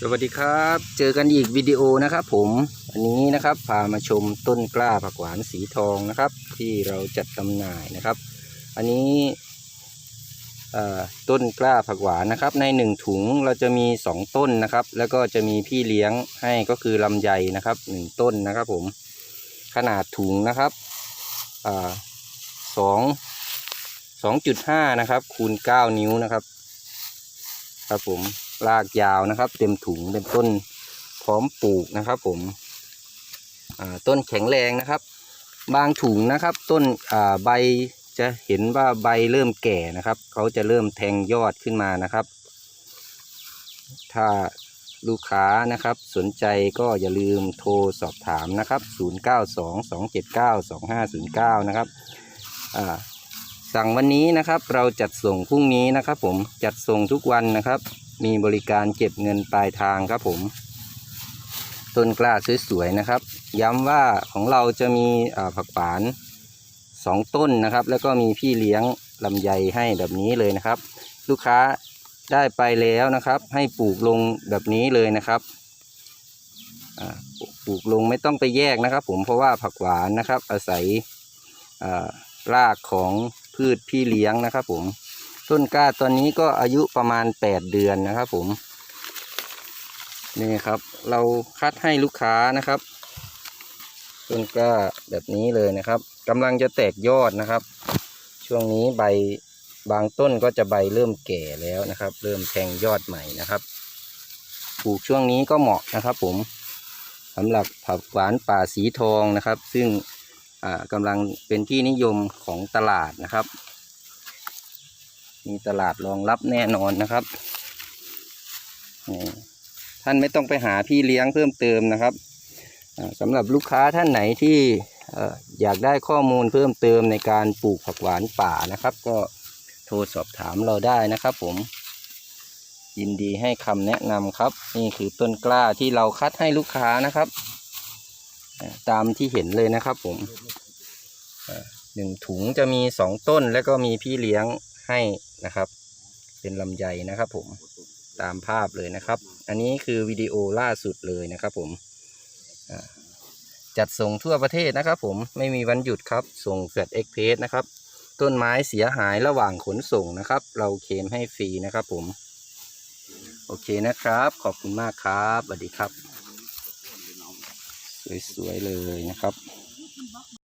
สวัสดีครับ เจอกันอีกวิดีโอนะครับผมอันนี้นะครับพามาชมต้นกล้าผักหวานสีทองนะครับ ที่เราจัดจำหน่ายนะครับ อันนี้ต้นกล้าผักหวานนะครับ ในหนึ่งถุงเราจะมีสองต้นนะครับ แล้วก็จะมีพี่เลี้ยงให้ก็คือลำไยนะครับหนึ่งต้นนะครับผมขนาดถุงนะครับสองสองจุดห้านะครับคูณเก้านิ้วนะครับ ครับผม รากยาวนะครับ เต็มถุงเป็นต้นพร้อมปลูกนะครับ ผมต้นแข็งแรงนะครับ บางถุงนะครับ ต้นใบจะเห็นว่าใบเริ่มแก่นะครับ เขาจะเริ่มแทงยอดขึ้นมานะครับ ถ้าลูกค้านะครับ สนใจก็อย่าลืมโทรสอบถามนะครับ 0922792509 นะครับสั่งวันนี้นะครับ เราจัดส่งพรุ่งนี้นะครับ ผมจัดส่งทุกวันนะครับ มีบริการเก็บเงินปลายทางครับผม ต้นกล้าสวยๆนะครับ ย้ำว่าของเราจะมีผักฝานสองต้นนะครับ แล้วก็มีพี่เลี้ยงลำไยให้แบบนี้เลยนะครับ ลูกค้าได้ไปแล้วนะครับ ให้ปลูกลงแบบนี้เลยนะครับปลูกลงไม่ต้องไปแยกนะครับ ผมเพราะว่าผักหวานนะครับ อาศัยรากของพืชพี่เลี้ยงนะครับ ผม ต้นกล้าตอนนี้ก็อายุประมาณแปดเดือนนะครับ ผม นี่ครับ เราคัดให้ลูกค้านะครับ ต้นกล้าแบบนี้เลยนะครับกำลังจะแตกยอดนะครับ ช่วงนี้ใบบางต้นก็จะใบเริ่มแก่แล้วนะครับ เริ่มแทงยอดใหม่นะครับปลูกช่วงนี้ก็เหมาะนะครับ ผมสำหรับผักหวานป่าสีทองนะครับ ซึ่งกำลังเป็นที่นิยมของตลาดนะครับ มีตลาดรองรับแน่นอนนะครับท่านไม่ต้องไปหาพี่เลี้ยงเพิ่มเติมนะครับอ่าสำหรับลูกค้าท่านไหนที่อยากได้ข้อมูลเพิ่มเติมในการปลูกผักหวานป่านะครับ ก็โทรสอบถามเราได้นะครับผมยินดีให้คำแนะนำครับ นี่คือต้นกล้าที่เราคัดให้ลูกค้านะครับ ตามที่เห็นเลยนะครับผมหนึ่งถุงจะมีสองต้นแล้วก็มีพี่เลี้ยงให้ นะครับ เป็นลำไยนะครับผมตามภาพเลยนะครับ อันนี้คือวิดีโอล่าสุดเลยนะครับผมจัดส่งทั่วประเทศนะครับ ผมไม่มีวันหยุดครับ ส่งแฟลตเอ็กเพสนะครับ ต้นไม้เสียหายระหว่างขนส่งนะครับ เราเคลมให้ฟรีนะครับผม โอเคนะครับ ขอบคุณมากครับสวัสดีครับ สวยๆเลยนะครับ